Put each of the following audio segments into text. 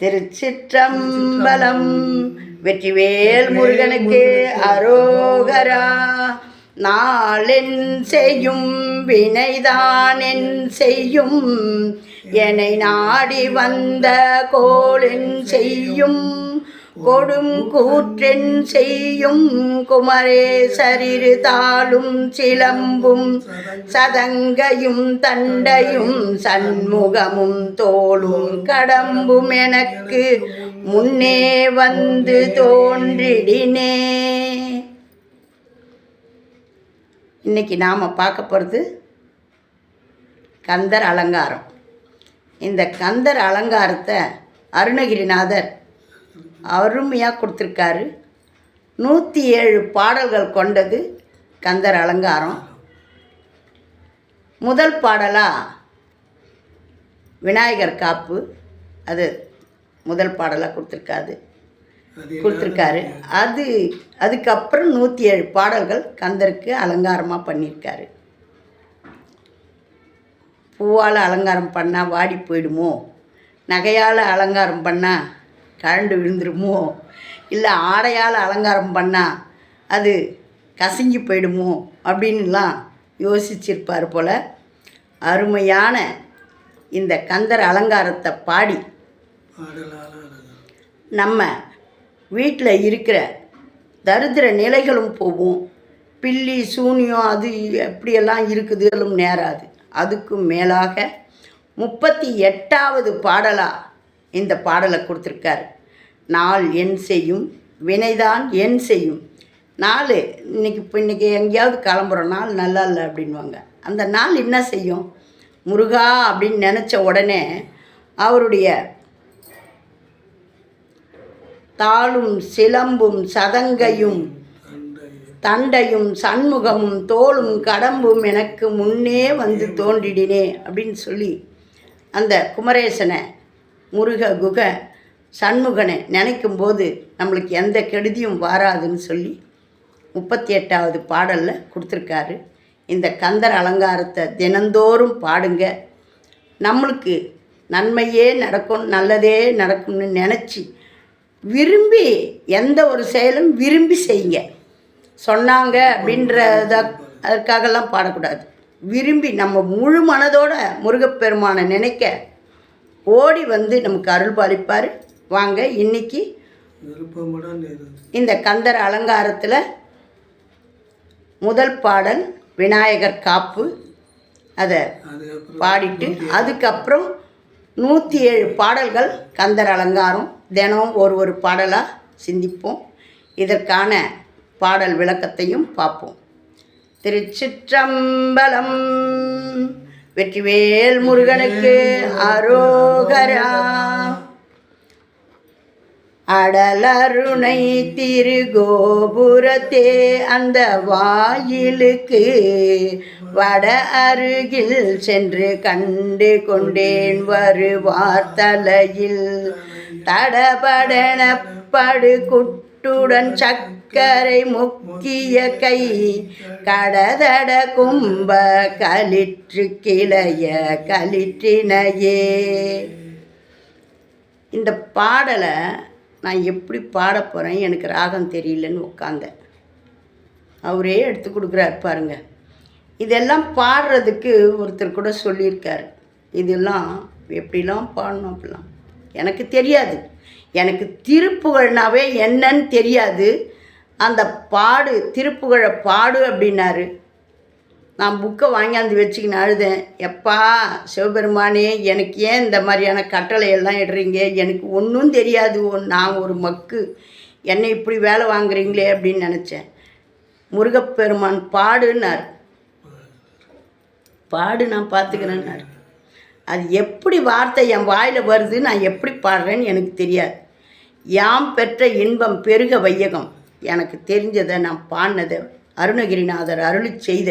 திருச்சிற்றம்பலம். வெற்றிவேல் முருகனுக்கு அரோகரா. நாளென் செய்யும் வினைதான் என் செய்யும் என்னை நாடி வந்த கோளென் செய்யும். கொடும் கூற்றென் செய்யும் குமரேசரிரு தாளும் சிலம்பும் சதங்கையும் தண்டையும் சண்முகமும் தோளும் கடம்பும் எனக்கு முன்னே வந்து தோன்றிடினே. இன்னைக்கு நாம் பார்க்க போகிறது கந்தர் அலங்காரம். இந்த கந்தர் அலங்காரத்தை அருணகிரிநாதர் அருமையாக கொடுத்துருக்காரு. நூற்றி ஏழு பாடல்கள் கொண்டது கந்தர் அலங்காரம். முதல் பாடலாக விநாயகர் காப்பு. அது முதல் பாடலாக கொடுத்துருக்காது கொடுத்துருக்காரு. அது அதுக்கப்புறம் நூற்றி ஏழு பாடல்கள் கந்தருக்கு அலங்காரமாக பண்ணியிருக்காரு. பூவால் அலங்காரம் பண்ணால் வாடி போயிடுமோ? நகையால் அலங்காரம் பண்ணால் கழண்டு விழுந்துருமோ? இல்லை ஆடையால் அலங்காரம் பண்ணால் அது கசங்கி போயிடுமோ? அப்படின்லாம் யோசிச்சிருப்பார் போல். அருமையான இந்த கந்தர் அலங்காரத்தை பாடி நம்ம வீட்டில் இருக்கிற தரித்திர நிலைகளும் போகும். பில்லி சூனியம் அது எப்படியெல்லாம் இருக்குதுகளும் நேராது. அதுக்கும் மேலாக முப்பத்தி எட்டாவது பாடலாக இந்த பாடலை கொடுத்துருக்காரு. நாள் என் செய்யும் வினைதான் என் செய்யும். நாள் இன்னைக்கு இப்போ இன்றைக்கி எங்கேயாவது கிளம்புறோம் நாள் நல்லா இல்லை அப்படின்வாங்க. அந்த நாள் என்ன செய்யும்? முருகா அப்படின்னு நினச்ச உடனே அவருடைய தாளும் சிலம்பும் சதங்கையும் தண்டையும் சண்முகமும் தோளும் கடம்பும் எனக்கு முன்னே வந்து தோன்றிடினே அப்படின்னு சொல்லி அந்த குமரேசனை முருக குக சண்முகனை நினைக்கும் போது நம்மளுக்கு எந்த கெடுதியும் வாராதுன்னு சொல்லி முப்பத்தி எட்டாவது பாடலில் கொடுத்துருக்காரு. இந்த கந்தர் அலங்காரத்தை தினந்தோறும் பாடுங்க. நம்மளுக்கு நன்மையே நடக்கும் நல்லதே நடக்கும்னு நினச்சி விரும்பி எந்த ஒரு செயலும் விரும்பி செய்யுங்க. சொன்னாங்க அப்படின்றத அதுக்காகலாம் பாடக்கூடாது. விரும்பி நம்ம முழு மனதோட முருகப்பெருமானை நினைக்க ஓடி வந்து நமக்கு அருள் பாலிப்பார். வாங்க இன்னைக்கு இந்த கந்தர் அலங்காரத்தில் முதல் பாடல் விநாயகர் காப்பு. அதை பாடிட்டு அதுக்கப்புறம் நூற்றி ஏழு பாடல்கள் கந்தர் அலங்காரம். தினம் ஒரு ஒரு பாடலாக சிந்திப்போம். இதற்கான பாடல் விளக்கத்தையும் பார்ப்போம். திருச்சிற்றம்பலம் வெற்றிவேல் முருகனுக்கு அரோகரா. அடலருணை திருகோபுரத்தே அந்த வாயிலுக்கு வட அருகில் சென்று கண்டு கொண்டேன் வருவார் தலையில். தடபடன படு முட்டுடன் சக்கரை முக்கிய கை கடதட கும்ப களிற்று கிளைய களிற்றினையே இந்த பாடலை நான் எப்படி பாட போகிறேன் எனக்கு ராகம் தெரியலன்னு உட்காந்தேன் அவரே எடுத்து கொடுக்குறாரு பாருங்க. இதெல்லாம் பாடுறதுக்கு ஒருத்தர் கூட சொல்லியிருக்காரு. இதெல்லாம் எப்படிலாம் பாடணும் அப்படிலாம் எனக்கு தெரியாது. எனக்கு திருப்புகழ்னாவே என்னன்னு தெரியாது. அந்த பாடு திருப்புகழை பாடு அப்படின்னாரு. நான் புக்கை வாங்கியாந்து வச்சுக்கின்னு அழுதேன். எப்பா சிவபெருமானே எனக்கு ஏன் இந்த மாதிரியான கட்டளையெல்லாம் இடுறீங்க? எனக்கு ஒன்றும் தெரியாது. ஒன் நான் ஒரு மக்கு. என்னை இப்படி வேலை வாங்குறீங்களே அப்படின்னு நினச்சேன். முருகப்பெருமான் பாடுன்னார். பாடு நான் பார்த்துக்கிறேன்னாரு அது எப்படி வார்த்தை என் வாயில் வருது நான் எப்படி பாடுறேன்னு எனக்கு தெரியாது. யாம் பெற்ற இன்பம் பெருக வையகம். எனக்கு தெரிஞ்சதை நான் பாடினதை அருணகிரிநாதர் அருளி செய்த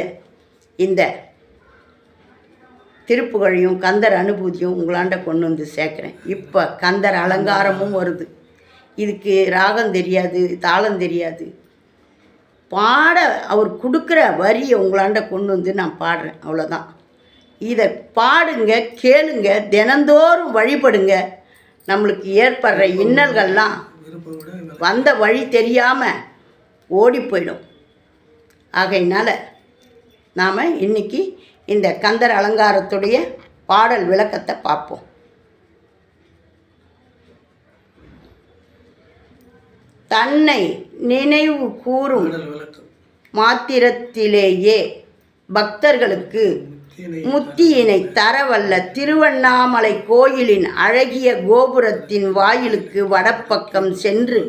இந்த திருப்புகழையும் கந்தர் அனுபூதியும் உங்களாண்ட கொண்டு வந்து சேர்க்குறேன். இப்போ கந்தர் அலங்காரமும் வருது. இதுக்கு ராகம் தெரியாது தாளம் தெரியாது. பாட அவர் கொடுக்குற வரியை உங்களாண்ட கொண்டு வந்து நான் பாடுறேன். அவ்வளோதான் இதை பாடுங்க கேளுங்க தினந்தோறும் வழிபடுங்க. நம்மளுக்கு ஏற்படுற இன்னல்கள்லாம் வந்த வழி தெரியாமல் ஓடி போயிடும். ஆகையினால் நாம் இன்னைக்கு இந்த கந்தர் அலங்காரத்துடைய பாடல் விளக்கத்தை பார்ப்போம். தன்னை நினைவு கூறும் மாத்திரத்திலேயே பக்தர்களுக்கு முத்தியினை தரவல்ல. திருவண்ணாமலை கோயிலின் அழகிய கோபுரத்தின் வாயிலுக்கு வடப்பக்கம் சென்று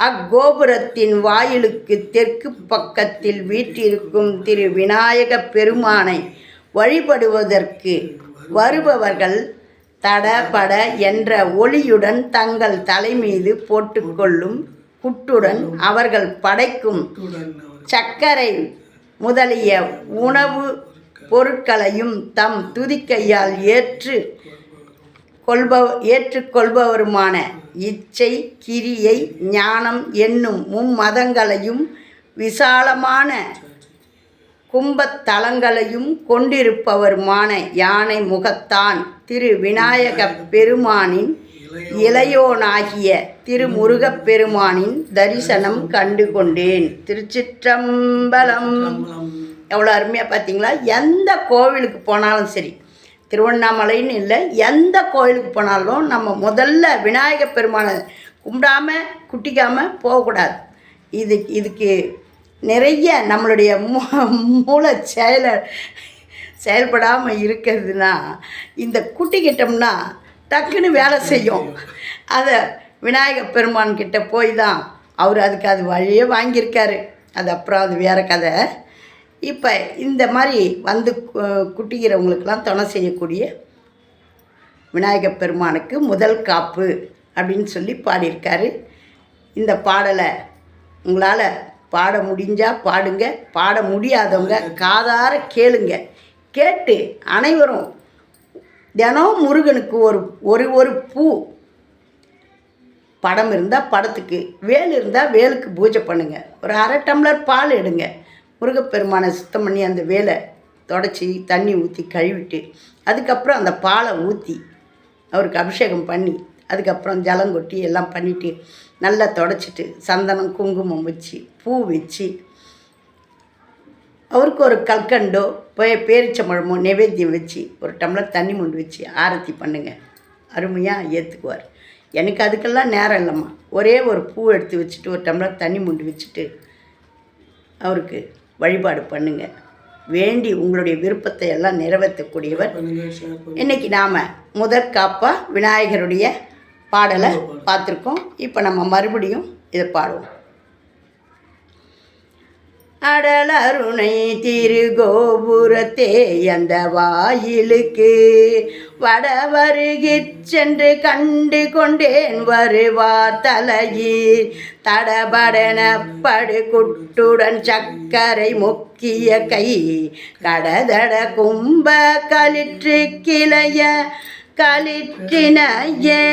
அக்கோபுரத்தின் வாயிலுக்கு தெற்கு பக்கத்தில் வீற்றிருக்கும் திரு விநாயக பெருமானை வழிபடுவதற்கு வருபவர்கள் தடபட என்ற ஒளியுடன் தங்கள் தலைமீது போட்டுக்கொள்ளும் குட்டுடன் அவர்கள் படைக்கும் சர்க்கரை முதலிய உணவு பொருட்களையும் தம் துதிக்கையால் ஏற்று கொள்பவ ஏற்றுக்கொள்பவருமான இச்சை கிரியை ஞானம் என்னும் மும்மதங்களையும் விசாலமான கும்பத்தலங்களையும் கொண்டிருப்பவருமான யானை முகத்தான் திரு விநாயகப் பெருமானின் இளையோனாகிய திருமுருகப் பெருமானின் தரிசனம் கண்டு கொண்டேன் திருச்சிற்றம்பலம். எவ்வளோ அருமையாக பார்த்தீங்களா எந்த கோவிலுக்கு போனாலும் சரி திருவண்ணாமலைன்னு இல்லை எந்த கோவிலுக்கு போனாலும் நம்ம முதல்ல விநாயக பெருமானை கும்பிடாமல் குட்டிக்காமல் போகக்கூடாது. இது இதுக்கு நிறைய நம்மளுடைய மூ மூளை செயல செயல்படாமல் இருக்கிறதுனா இந்த குட்டிக்கிட்டோம்னா டக்குன்னு வேலை செய்யும். அதை விநாயக பெருமான்கிட்ட போய் தான் அவர் அதுக்கு அது வழியே வாங்கியிருக்காரு. அது அப்புறம் அது வேறு கதை. இப்போ இந்த மாதிரி வந்து குட்டிக்கிறவங்களுக்கெல்லாம் துணை செய்யக்கூடிய விநாயகப் பெருமானுக்கு முதல் காப்பு அப்படின்னு சொல்லி பாடியிருக்காரு. இந்த பாடலை உங்களால் பாட முடிஞ்சால் பாடுங்க பாட முடியாதவங்க காதார கேளுங்க. கேட்டு அனைவரும் தினம் முருகனுக்கு ஒரு ஒரு ஒரு பூ படம் இருந்தால் படத்துக்கு வேல் இருந்தால் வேலுக்கு பூஜை பண்ணுங்கள் ஒரு அரை டம்ளர் பால் எடுங்க. முருகப்பெருமானை சுத்தம் பண்ணி அந்த வேலை தொடச்சி தண்ணி ஊற்றி கழுவிட்டு அதுக்கப்புறம் அந்த பாலை ஊற்றி அவருக்கு அபிஷேகம் பண்ணி அதுக்கப்புறம் ஜலம் கொட்டி எல்லாம் பண்ணிவிட்டு நல்லா தொடச்சிட்டு சந்தனம் குங்குமம் வச்சு பூ வச்சு அவருக்கு ஒரு கல்கண்டோ போய் பேரிச்சம்பழமோ நைவேத்தியம் வச்சு ஒரு டம்ளர் தண்ணி மொண்டு வச்சு ஆரத்தி பண்ணுங்கள் அருமையாக ஏற்றுக்குவார் எனக்கு அதுக்கெல்லாம் நேரம் இல்லைம்மா. ஒரே ஒரு பூ எடுத்து வச்சுட்டு ஒரு டம்ளர் தண்ணி மொண்டு வச்சுட்டு அவருக்கு வழிபாடு பண்ணுங்க. வேண்டி உங்களுடைய விருப்பத்தை எல்லாம் நிறைவேற்றக்கூடியவர். இன்னைக்கு நாம் முதற் காப்பா விநாயகருடைய பாடலை பார்த்துருக்கோம். இப்போ நம்ம மறுபடியும் இதை பாடுவோம். அடலருணை திருகோபுரத்தே அந்த வாயிலுக்கு. வடவருகிற் சென்று கண்டு கொண்டேன் வருவார் தலையீர். தடபடன படுகுட்டுடன் சக்கரை முக்கிய கை. கடதட கும்ப களிற்று கிளைய களிற்றினையே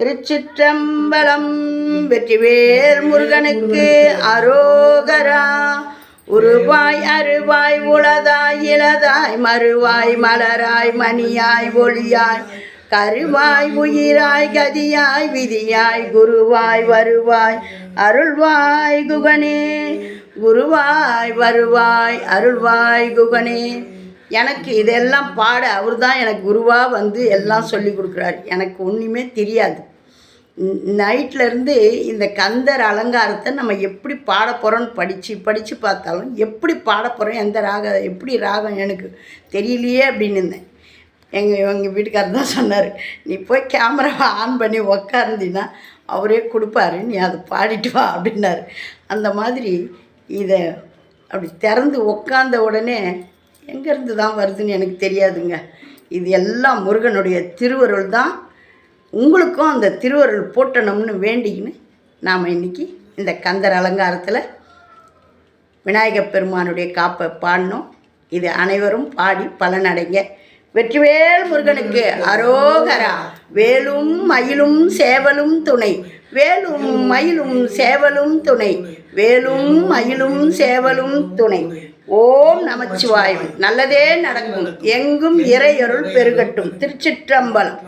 திருச்சிற்றம்பலம் வெற்றிவேர் முருகனுக்கு அரோகரா. உருவாய் அருவாய் உளதாய் இளதாய் மறுவாய் மலராய் மணியாய் ஒளியாய். கருவாய் உயிராய் கதியாய் விதியாய் குருவாய் வருவாய். அருள்வாய் குகனே குருவாய் வருவாய் அருள்வாய் குகனே. எனக்கு இதெல்லாம் பாட அவர் தான் எனக்கு குருவாக வந்து எல்லாம் சொல்லி கொடுக்குறாரு. எனக்கு ஒன்றுமே தெரியாது. நைட்லேருந்து இந்த கந்தர் அலங்காரத்தை நம்ம எப்படி பாட படித்து படித்து பார்த்தாலும் எப்படி பாட போகிறோம் எந்த ராகம் எப்படி ராகம் எனக்கு தெரியலையே அப்படின்னு இருந்தேன். எங்கள் எங்கள் வீட்டுக்காரர் தான் சொன்னார் நீ போய் கேமராவை ஆன் பண்ணி உக்காந்துன்னா அவரே கொடுப்பாரு நீ அதை பாடிட்டு வா அப்படின்னாரு. அந்த மாதிரி இதை அப்படி திறந்து உக்காந்த உடனே எங்கேருந்து தான் வருதுன்னு எனக்கு தெரியாதுங்க. இது எல்லாம் முருகனுடைய திருவருள் தான். உங்களுக்கும் அந்த திருவருள் போட்டணும்னு வேண்டிக்கின்னு நாம் இன்னைக்கு இந்த கந்தர் அலங்காரத்தில் விநாயகப் பெருமானுடைய காப்பை பாடினோம். இது அனைவரும் பாடி பலனடைங்க வெற்றிவேல் முருகனுக்கு அரோகரா. வேலும் மயிலும் சேவலும் துணை. வேலும் மயிலும் சேவலும் துணை. வேலும் மயிலும் சேவலும் துணை. ஓம் நமச்சிவாயம். நல்லதே நடக்கும். எங்கும் இறையருள் பெருகட்டும். திருச்சிற்றம்பலம்.